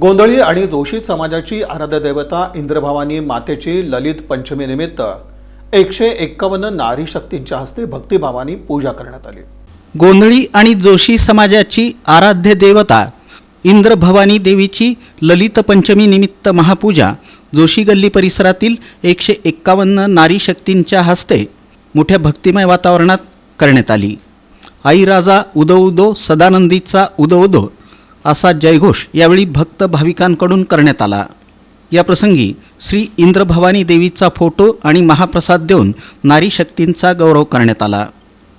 गोंधळी आणि जोशी समाजाची आराध्यदैवता इंद्रभावानी इंद्रभवानी मातेची ललित पंचमीनिमित्त एकशे एक्कावन्न नारी शक्तींच्या हस्ते भक्तिभावानी पूजा करण्यात आली. गोंधळी आणि जोशी समाजाची आराध्य देवता इंद्रभवानी देवीची ललित पंचमी निमित्त महापूजा जोशी गल्ली परिसरातील एकशे एक्कावन्न नारी शक्तींच्या हस्ते मोठ्या भक्तिमय वातावरणात करण्यात आली. आई राजा उदो उदो सदानंदीचा उदो उदो असा जयघोष यावेळी भक्त भाविकांकडून करण्यात आला. या प्रसंगी श्री इंद्रभवानी देवीचा फोटो आणि महाप्रसाद देऊन नारी शक्तींचा गौरव करण्यात आला.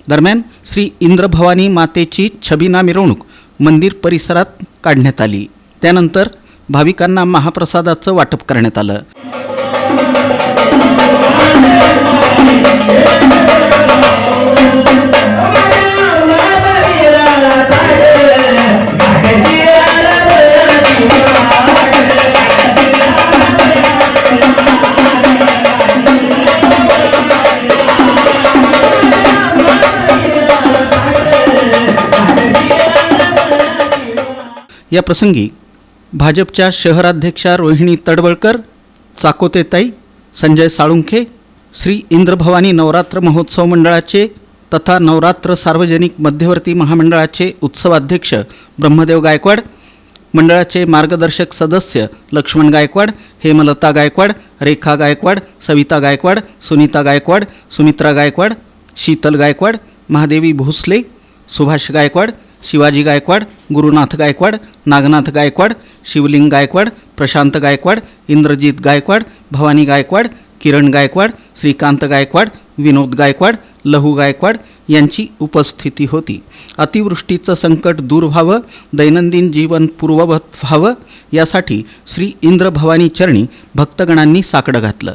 दरम्यान श्री इंद्रभवानी मातेची छबिना मिरवणूक मंदिर परिसरात काढण्यात आली. त्यानंतर भाविकांना महाप्रसादाचं वाटप करण्यात आलं. या प्रसंगी भाजपच्या शहराध्यक्षा रोहिणी तडवळकर चाकोतेताई संजय साळुंखे श्री इंद्रभवानी नवरात्र महोत्सव मंडळाचे तथा नवरात्र सार्वजनिक मध्यवर्ती महामंडळाचे उत्सवाध्यक्ष ब्रह्मदेव गायकवाड मंडळाचे मार्गदर्शक सदस्य लक्ष्मण गायकवाड हेमलता गायकवाड रेखा गायकवाड सविता गायकवाड सुनीता गायकवाड सुमित्रा गायकवाड शीतल गायकवाड महादेवी भोसले सुभाष गायकवाड शिवाजी गायकवाड गुरुनाथ गायकवाड नागनाथ गायकवाड शिवलिंग गायकवाड प्रशांत गायकवाड इंद्रजित गायकवाड भवानी गायकवाड किरण गायकवाड श्रीकांत गायकवाड विनोद गायकवाड लहू गायकवाड यांची उपस्थिती होती. अतिवृष्टीचं संकट दूर व्हावं दैनंदिन जीवन पूर्ववत व्हावं यासाठी श्री इंद्र भवानी चरणी भक्तगणांनी साकडं घातलं.